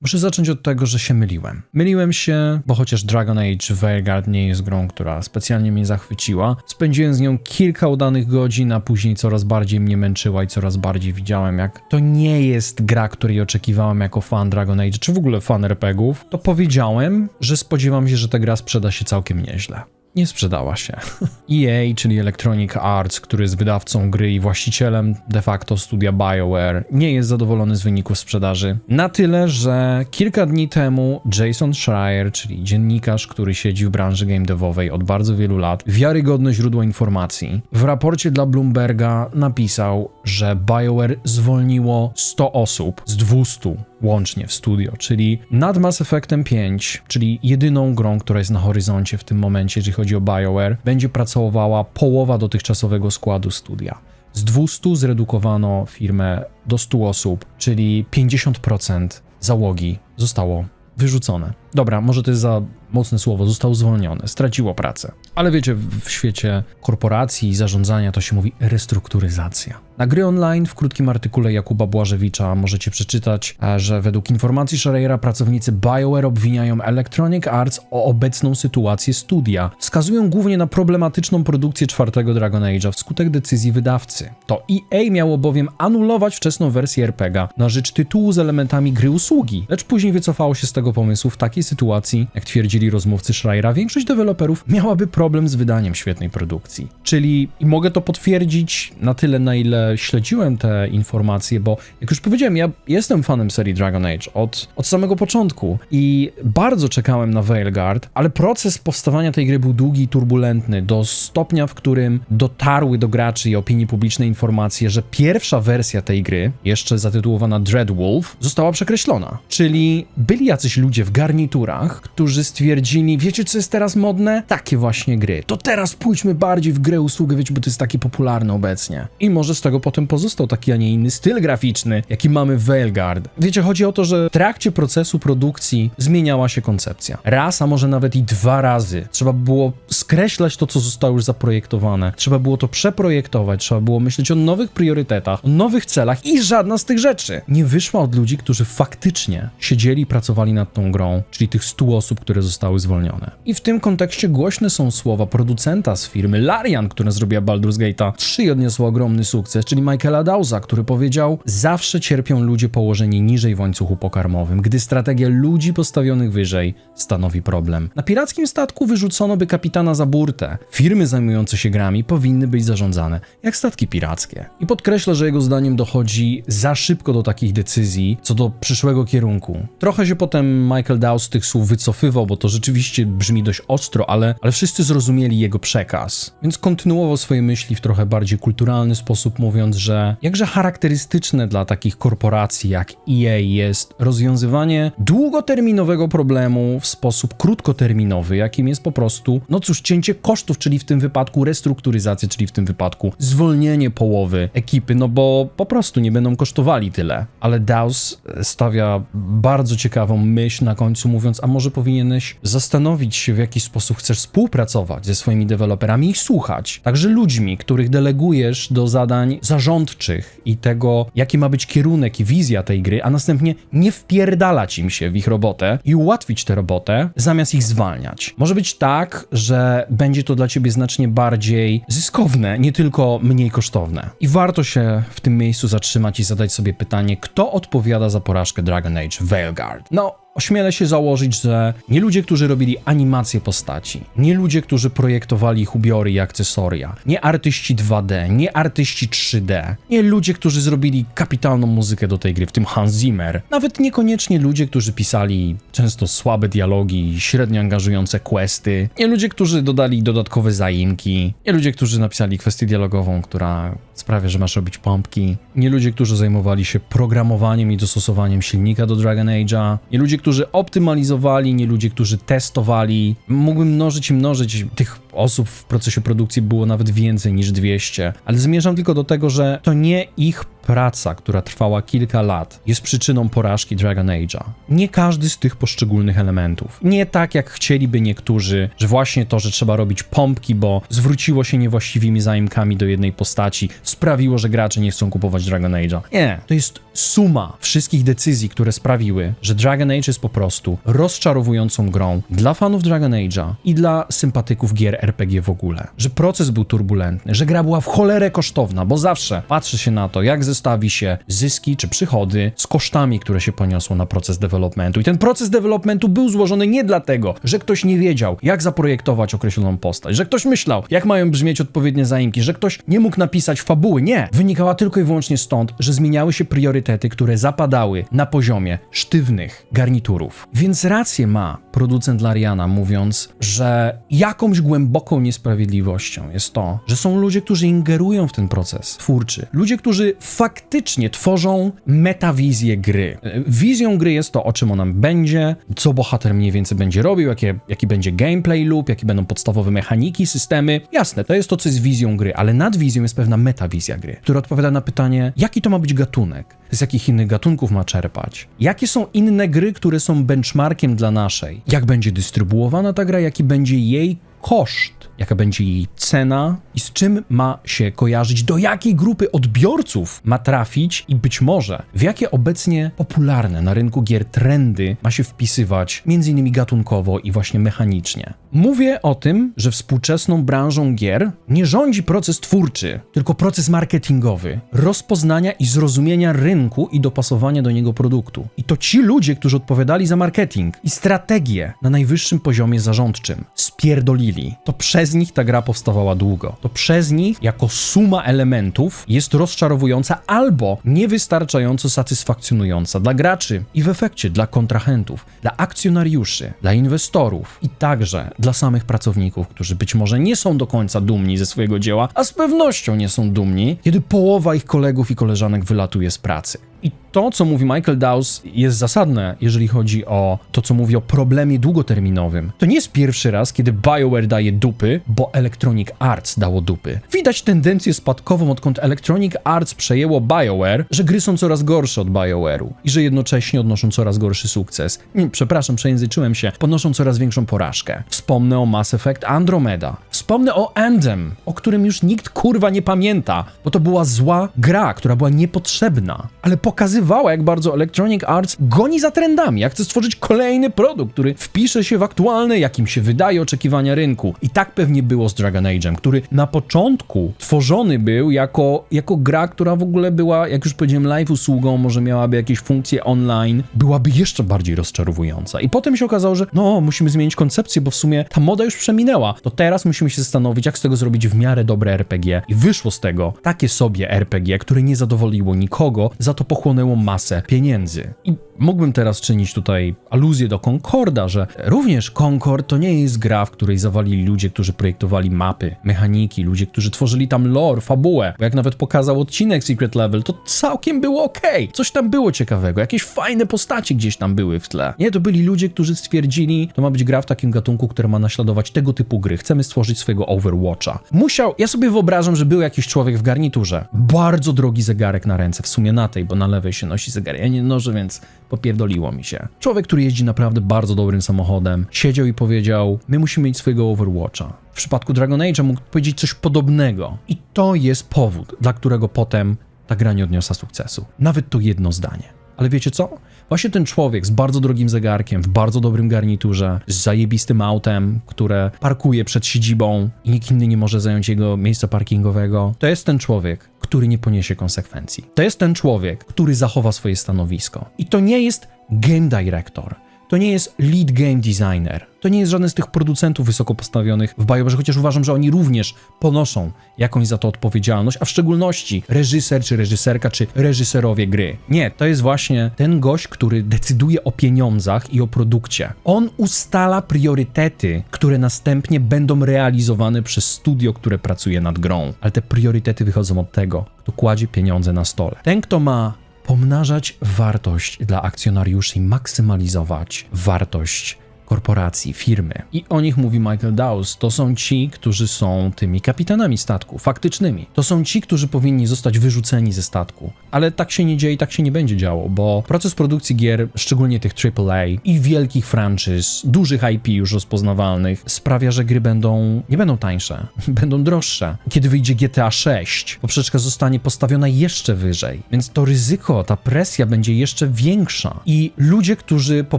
Muszę zacząć od tego, że się myliłem. Myliłem się, bo chociaż Dragon Age Veilguard nie jest grą, która specjalnie mnie zachwyciła, spędziłem z nią kilka udanych godzin, a później coraz bardziej mnie męczyła i coraz bardziej widziałem, jak to nie jest gra, której oczekiwałem jako fan Dragon Age, czy w ogóle fan RPGów, to powiedziałem, że spodziewam się, że ta gra sprzeda się całkiem nieźle. Nie sprzedała się. EA, czyli Electronic Arts, który jest wydawcą gry i właścicielem de facto studia BioWare, nie jest zadowolony z wyników sprzedaży. Na tyle, że kilka dni temu Jason Schreier, czyli dziennikarz, który siedzi w branży game devowej od bardzo wielu lat, wiarygodne źródło informacji, w raporcie dla Bloomberga napisał, że BioWare zwolniło 100 osób z 200 łącznie w studio, czyli nad Mass Effectem 5, czyli jedyną grą, która jest na horyzoncie w tym momencie, jeżeli chodzi o BioWare, będzie pracowała połowa dotychczasowego składu studia. Z 200 zredukowano firmę do 100 osób, czyli 50% załogi zostało wyrzucone. Dobra, może to jest za mocne słowo, został zwolniony, straciło pracę. Ale wiecie, w świecie korporacji i zarządzania to się mówi restrukturyzacja. Na gry online w krótkim artykule Jakuba Błażewicza możecie przeczytać, e, że według informacji Schreiera pracownicy BioWare obwiniają Electronic Arts o obecną sytuację studia. Wskazują głównie na problematyczną produkcję czwartego Dragon Age'a wskutek decyzji wydawcy. To EA miało bowiem anulować wczesną wersję RPG na rzecz tytułu z elementami gry usługi, lecz później wycofało się z tego pomysłu w takiej sytuacji, jak twierdzili rozmówcy Schreiera, większość deweloperów miałaby problem z wydaniem świetnej produkcji. Czyli i mogę to potwierdzić na tyle, na ile śledziłem te informacje, bo jak już powiedziałem, ja jestem fanem serii Dragon Age od, od samego początku i bardzo czekałem na Veilguard, ale proces powstawania tej gry był długi i turbulentny do stopnia, w którym dotarły do graczy i opinii publicznej informacje, że pierwsza wersja tej gry, jeszcze zatytułowana Dreadwolf, została przekreślona. Czyli byli jacyś ludzie w garniturach, którzy stwierdzili, wiecie co jest teraz modne? Takie właśnie gry. To teraz pójdźmy bardziej w grę usługę, wiecie, bo to jest takie popularne obecnie. I może z tego potem pozostał taki, a nie inny styl graficzny, jaki mamy w Veilguard. Wiecie, chodzi o to, że w trakcie procesu produkcji zmieniała się koncepcja. Raz, a może nawet i dwa razy. Trzeba było skreślać to, co zostało już zaprojektowane. Trzeba było to przeprojektować, trzeba było myśleć o nowych priorytetach, o nowych celach i żadna z tych rzeczy nie wyszła od ludzi, którzy faktycznie siedzieli i pracowali nad tą grą, czyli tych 100 osób, które zostały zwolnione. I w tym kontekście głośne są słowa producenta z firmy Larian, która zrobiła Baldur's Gate'a 3 i odniosła ogromny sukces, czyli Michaela Dawsa, który powiedział: Zawsze cierpią ludzie położeni niżej w łańcuchu pokarmowym, gdy strategia ludzi postawionych wyżej stanowi problem. Na pirackim statku wyrzucono by kapitana za burtę. Firmy zajmujące się grami powinny być zarządzane jak statki pirackie. I podkreśla, że jego zdaniem dochodzi za szybko do takich decyzji co do przyszłego kierunku. Trochę się potem Michael Dawes tych słów wycofywał, bo to rzeczywiście brzmi dość ostro, ale, ale wszyscy zrozumieli jego przekaz. Więc kontynuował swoje myśli w trochę bardziej kulturalny sposób, mówiąc, że jakże charakterystyczne dla takich korporacji jak EA jest rozwiązywanie długoterminowego problemu w sposób krótkoterminowy, jakim jest po prostu, no cóż, cięcie kosztów, czyli w tym wypadku restrukturyzacja, czyli w tym wypadku zwolnienie połowy ekipy, no bo po prostu nie będą kosztowali tyle. Ale Daus stawia bardzo ciekawą myśl na końcu, mówiąc, a może powinieneś zastanowić się, w jaki sposób chcesz współpracować ze swoimi deweloperami i słuchać, także ludźmi, których delegujesz do zadań zarządczych i tego, jaki ma być kierunek i wizja tej gry, a następnie nie wpierdalać im się w ich robotę i ułatwić tę robotę, zamiast ich zwalniać. Może być tak, że będzie to dla ciebie znacznie bardziej zyskowne, nie tylko mniej kosztowne. I warto się w tym miejscu zatrzymać i zadać sobie pytanie, kto odpowiada za porażkę Dragon Age Veilguard? No, Ośmielę się założyć, że nie ludzie, którzy robili animacje postaci, nie ludzie, którzy projektowali ich ubiory i akcesoria, nie artyści 2D, nie artyści 3D, nie ludzie, którzy zrobili kapitalną muzykę do tej gry, w tym Hans Zimmer, nawet niekoniecznie ludzie, którzy pisali często słabe dialogi, średnio angażujące questy, nie ludzie, którzy dodali dodatkowe zaimki, nie ludzie, którzy napisali kwestię dialogową, która sprawia, że masz robić pompki, nie ludzie, którzy zajmowali się programowaniem i dostosowaniem silnika do Dragon Age'a, nie ludzie, którzy optymalizowali, nie ludzie, którzy testowali. Mógłbym mnożyć i mnożyć tych osób w procesie produkcji było nawet więcej niż 200, ale zmierzam tylko do tego, że to nie ich praca, która trwała kilka lat, jest przyczyną porażki Dragon Age'a. Nie każdy z tych poszczególnych elementów. Nie tak, jak chcieliby niektórzy, że właśnie to, że trzeba robić pompki, bo zwróciło się niewłaściwymi zaimkami do jednej postaci, sprawiło, że gracze nie chcą kupować Dragon Age'a. Nie. To jest suma wszystkich decyzji, które sprawiły, że Dragon Age jest po prostu rozczarowującą grą dla fanów Dragon Age'a i dla sympatyków gier RPG w ogóle. Że proces był turbulentny, że gra była w cholerę kosztowna, bo zawsze patrzy się na to, jak zestawi się zyski czy przychody z kosztami, które się poniosło na proces developmentu. I ten proces developmentu był złożony nie dlatego, że ktoś nie wiedział, jak zaprojektować określoną postać, że ktoś myślał, jak mają brzmieć odpowiednie zaimki, że ktoś nie mógł napisać fabuły. Nie. Wynikała tylko i wyłącznie stąd, że zmieniały się priorytety, które zapadały na poziomie sztywnych garniturów. Więc rację ma producent Lariana, mówiąc, że jakąś głęboką niesprawiedliwością jest to, że są ludzie, którzy ingerują w ten proces twórczy. Ludzie, którzy faktycznie tworzą metawizję gry. Wizją gry jest to, o czym ona będzie, co bohater mniej więcej będzie robił, jakie, jaki będzie gameplay lub, jakie będą podstawowe mechaniki, systemy. Jasne, to jest to, co jest wizją gry, ale nad wizją jest pewna metawizja gry, która odpowiada na pytanie, jaki to ma być gatunek, z jakich innych gatunków ma czerpać, jakie są inne gry, które są benchmarkiem dla naszej, jak będzie dystrybuowana ta gra, jaki będzie jej koszt, jaka będzie jej cena i z czym ma się kojarzyć, do jakiej grupy odbiorców ma trafić i być może w jakie obecnie popularne na rynku gier trendy ma się wpisywać, między innymi gatunkowo i właśnie mechanicznie. Mówię o tym, że współczesną branżą gier nie rządzi proces twórczy, tylko proces marketingowy, rozpoznania i zrozumienia rynku i dopasowania do niego produktu. I to ci ludzie, którzy odpowiadali za marketing i strategię na najwyższym poziomie zarządczym, spierdolili. To przez nich ta gra powstawała długo. To przez nich, jako suma elementów, jest rozczarowująca albo niewystarczająco satysfakcjonująca dla graczy i w efekcie dla kontrahentów, dla akcjonariuszy, dla inwestorów i także dla samych pracowników, którzy być może nie są do końca dumni ze swojego dzieła, a z pewnością nie są dumni, kiedy połowa ich kolegów i koleżanek wylatuje z pracy. I to, co mówi Michael Dawes, jest zasadne, jeżeli chodzi o to, co mówi o problemie długoterminowym. To nie jest pierwszy raz, kiedy BioWare daje dupy, bo Electronic Arts dało dupy. Widać tendencję spadkową, odkąd Electronic Arts przejęło BioWare, że gry są coraz gorsze od BioWare'u i że jednocześnie odnoszą coraz gorszy sukces. Nie, przepraszam, przejęzyczyłem się. Ponoszą coraz większą porażkę. Wspomnę o Mass Effect Andromeda. Wspomnę o Anthem, o którym już nikt kurwa nie pamięta, bo to była zła gra, która była niepotrzebna, ale pokazywała, jak bardzo Electronic Arts goni za trendami, jak chce stworzyć kolejny produkt, który wpisze się w aktualne, jakim się wydaje, oczekiwania rynku. I tak pewnie było z Dragon Age'em, który na początku tworzony był jako, jako gra, która w ogóle była, jak już powiedziałem, live usługą, może miałaby jakieś funkcje online, byłaby jeszcze bardziej rozczarowująca. I potem się okazało, że no, musimy zmienić koncepcję, bo w sumie ta moda już przeminęła. To teraz musimy się zastanowić, jak z tego zrobić w miarę dobre RPG. I wyszło z tego takie sobie RPG, które nie zadowoliło nikogo, za to pochłonęło masę pieniędzy. I mógłbym teraz czynić tutaj aluzję do Concorda, że również Concord to nie jest gra, w której zawalili ludzie, którzy projektowali mapy, mechaniki, ludzie, którzy tworzyli tam lore, fabułę. Bo jak nawet pokazał odcinek Secret Level, to całkiem było ok. Coś tam było ciekawego, jakieś fajne postaci gdzieś tam były w tle. Nie, to byli ludzie, którzy stwierdzili, to ma być gra w takim gatunku, która ma naśladować tego typu gry. Chcemy stworzyć swojego Overwatcha. Musiał, ja sobie wyobrażam, że był jakiś człowiek w garniturze. Bardzo drogi zegarek na ręce, w sumie na tej, bo na lewej się nosi zegarek. Ja nie noszę, więc popierdoliło mi się. Człowiek, który jeździ naprawdę bardzo dobrym samochodem, siedział i powiedział: My musimy mieć swojego Overwatcha. W przypadku Dragon Age'a mógł powiedzieć coś podobnego. I to jest powód, dla którego potem ta gra nie odniosła sukcesu. Nawet to jedno zdanie. Ale wiecie co? Właśnie ten człowiek z bardzo drogim zegarkiem, w bardzo dobrym garniturze, z zajebistym autem, które parkuje przed siedzibą i nikt inny nie może zająć jego miejsca parkingowego, to jest ten człowiek, który nie poniesie konsekwencji. To jest ten człowiek, który zachowa swoje stanowisko. I to nie jest game director. To nie jest lead game designer. To nie jest żaden z tych producentów wysoko postawionych w BioWare, chociaż uważam, że oni również ponoszą jakąś za to odpowiedzialność, a w szczególności reżyser, czy reżyserka, czy reżyserowie gry. Nie, to jest właśnie ten gość, który decyduje o pieniądzach i o produkcie. On ustala priorytety, które następnie będą realizowane przez studio, które pracuje nad grą. Ale te priorytety wychodzą od tego, kto kładzie pieniądze na stole. Ten, kto ma pomnażać wartość dla akcjonariuszy i maksymalizować wartość korporacji, firmy. I o nich mówi Michael Dawes. To są ci, którzy są tymi kapitanami statku, faktycznymi. To są ci, którzy powinni zostać wyrzuceni ze statku. Ale tak się nie dzieje i tak się nie będzie działo, bo proces produkcji gier, szczególnie tych AAA i wielkich franczyz, dużych IP już rozpoznawalnych, sprawia, że gry będą, nie będą tańsze, będą droższe. Kiedy wyjdzie GTA 6, poprzeczka zostanie postawiona jeszcze wyżej, więc to ryzyko, ta presja będzie jeszcze większa. I ludzie, którzy po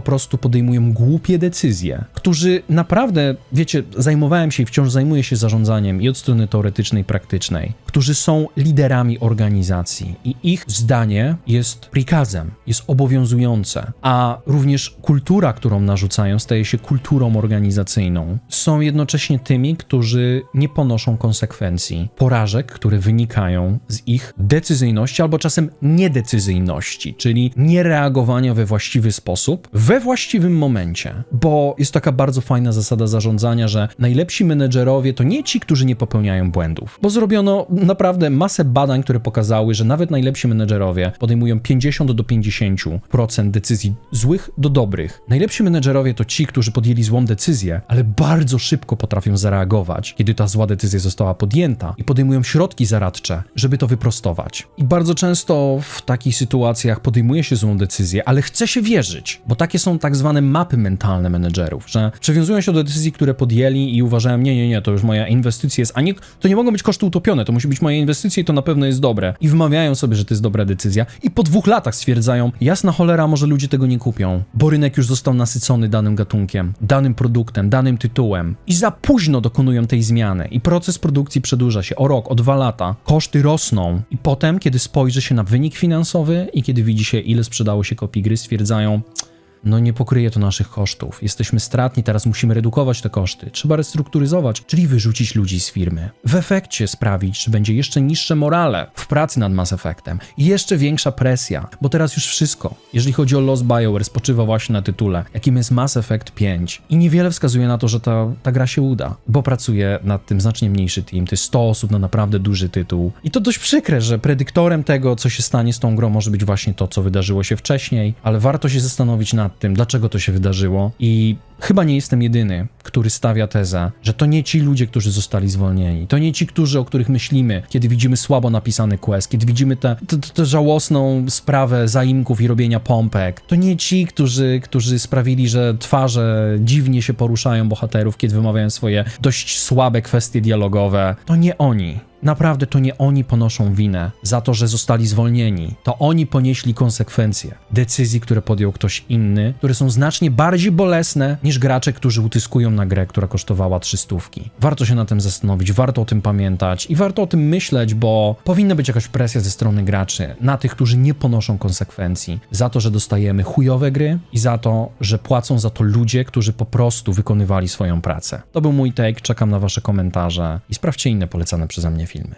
prostu podejmują głupie decyzje, którzy naprawdę, wiecie, zajmowałem się i wciąż zajmuję się zarządzaniem i od strony teoretycznej, praktycznej, którzy są liderami organizacji i ich zdanie jest prikazem, jest obowiązujące, a również kultura, którą narzucają, staje się kulturą organizacyjną. Są jednocześnie tymi, którzy nie ponoszą konsekwencji porażek, które wynikają z ich decyzyjności albo czasem niedecyzyjności, czyli niereagowania we właściwy sposób we właściwym momencie. Bo jest taka bardzo fajna zasada zarządzania, że najlepsi menedżerowie to nie ci, którzy nie popełniają błędów, bo zrobiono naprawdę masę badań, które pokazały, że nawet najlepsi menedżerowie podejmują 50 do 50% decyzji złych do dobrych. Najlepsi menedżerowie to ci, którzy podjęli złą decyzję, ale bardzo szybko potrafią zareagować, kiedy ta zła decyzja została podjęta i podejmują środki zaradcze, żeby to wyprostować. I bardzo często w takich sytuacjach podejmuje się złą decyzję, ale chce się wierzyć, bo takie są tak zwane mapy mentalne menedżerów, że przywiązują się do decyzji, które podjęli i uważają, nie, nie, nie, to już moja inwestycja jest, a nie, to nie mogą być koszty utopione, to musi być moja inwestycja i to na pewno jest dobre. I wmawiają sobie, że to jest dobra decyzja i po dwóch latach stwierdzają, jasna cholera, może ludzie tego nie kupią, bo rynek już został nasycony danym gatunkiem, danym produktem, danym tytułem i za późno dokonują tej zmiany. I proces produkcji przedłuża się o rok, o dwa lata, koszty rosną. I potem, kiedy spojrzy się na wynik finansowy i kiedy widzi się, ile sprzedało się kopii gry, stwierdzają, no nie pokryje to naszych kosztów. Jesteśmy stratni, teraz musimy redukować te koszty. Trzeba restrukturyzować, czyli wyrzucić ludzi z firmy. W efekcie sprawić, że będzie jeszcze niższe morale w pracy nad Mass Effectem i jeszcze większa presja, bo teraz już wszystko, jeżeli chodzi o Lost BioWare, spoczywa właśnie na tytule, jakim jest Mass Effect 5. I niewiele wskazuje na to, że ta, ta gra się uda, bo pracuje nad tym znacznie mniejszy team, to jest 100 osób na naprawdę duży tytuł. I to dość przykre, że predyktorem tego, co się stanie z tą grą, może być właśnie to, co wydarzyło się wcześniej, ale warto się zastanowić nad tym, dlaczego to się wydarzyło. I chyba nie jestem jedyny, który stawia tezę, że to nie ci ludzie, którzy zostali zwolnieni, to nie ci, którzy, o których myślimy, kiedy widzimy słabo napisany quest, kiedy widzimy tę żałosną sprawę zaimków i robienia pompek, to nie ci, którzy, którzy sprawili, że twarze dziwnie się poruszają bohaterów, kiedy wymawiają swoje dość słabe kwestie dialogowe, to nie oni. Naprawdę to nie oni ponoszą winę za to, że zostali zwolnieni. To oni ponieśli konsekwencje decyzji, które podjął ktoś inny, które są znacznie bardziej bolesne niż gracze, którzy utyskują na grę, która kosztowała 300. Warto się na tym zastanowić, warto o tym pamiętać i warto o tym myśleć, bo powinna być jakaś presja ze strony graczy na tych, którzy nie ponoszą konsekwencji za to, że dostajemy chujowe gry i za to, że płacą za to ludzie, którzy po prostu wykonywali swoją pracę. To był mój take, czekam na wasze komentarze i sprawdźcie inne polecane przeze mnie film.